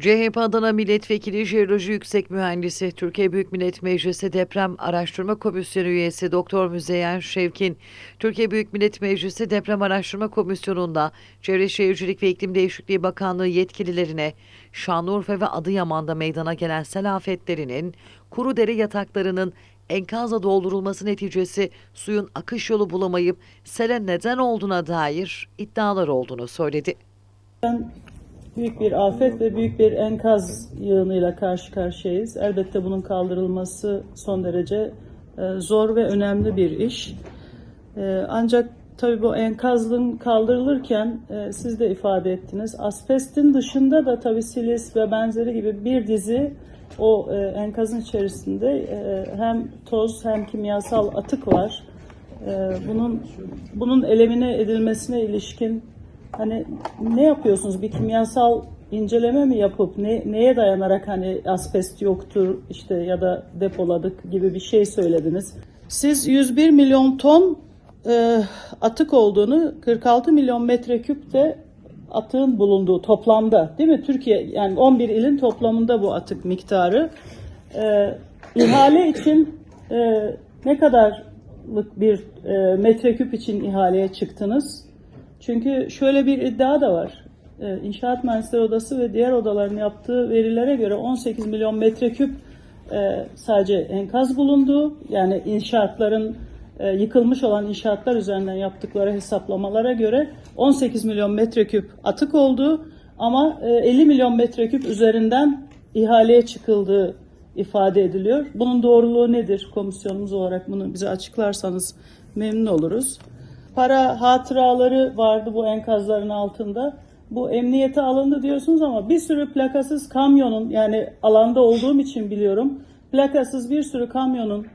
CHP Adana Milletvekili Jeoloji Yüksek Mühendisi, Türkiye Büyük Millet Meclisi Deprem Araştırma Komisyonu üyesi Doktor Müzeyyen Şevkin, Türkiye Büyük Millet Meclisi Deprem Araştırma Komisyonu'nda Çevre Şehircilik ve İklim Değişikliği Bakanlığı yetkililerine Şanlıurfa ve Adıyaman'da meydana gelen sel afetlerinin kuru dere yataklarının enkazla doldurulması neticesi suyun akış yolu bulamayıp sele neden olduğuna dair iddialar olduğunu söyledi. Büyük bir afet ve büyük bir enkaz yığınıyla karşı karşıyayız. Elbette bunun kaldırılması son derece e, zor ve önemli bir iş. E, Ancak tabii bu enkazın kaldırılırken e, siz de ifade ettiniz. Asbestin dışında da tabii silis ve benzeri gibi bir dizi o enkazın içerisinde hem toz hem kimyasal atık var. Bunun bunun elemine edilmesine ilişkin Hani ne yapıyorsunuz? Bir kimyasal inceleme mi yapıp ne, neye dayanarak hani asbest yoktur işte ya da depoladık gibi bir şey söylediniz. Siz 101 milyon ton e, atık olduğunu 46 milyon metreküp de atığın bulunduğu toplamda değil mi? Türkiye yani 11 ilin toplamında bu atık miktarı. E, ihale için e, ne kadarlık bir e, metreküp için ihaleye çıktınız? Çünkü şöyle bir iddia da var. Ee, İnşaat Mühendisleri Odası ve diğer odaların yaptığı verilere göre 18 milyon metreküp e, sadece enkaz bulundu. Yani inşaatların e, yıkılmış olan inşaatlar üzerinden yaptıkları hesaplamalara göre 18 milyon metreküp atık oldu ama e, 50 milyon metreküp üzerinden ihaleye çıkıldığı ifade ediliyor. Bunun doğruluğu nedir? Komisyonumuz olarak bunu bize açıklarsanız memnun oluruz para hatıraları vardı bu enkazların altında. Bu emniyete alındı diyorsunuz ama bir sürü plakasız kamyonun yani alanda olduğum için biliyorum. Plakasız bir sürü kamyonun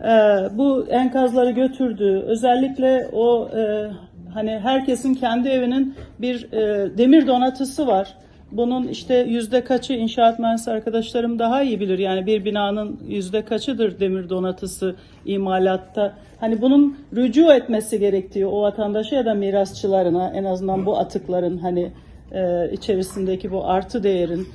e, bu enkazları götürdüğü özellikle o e, hani herkesin kendi evinin bir e, demir donatısı var. Bunun işte yüzde kaçı inşaat mühendisi arkadaşlarım daha iyi bilir. Yani bir binanın yüzde kaçıdır demir donatısı imalatta. Hani bunun rücu etmesi gerektiği o vatandaşa ya da mirasçılarına en azından bu atıkların hani e, içerisindeki bu artı değerin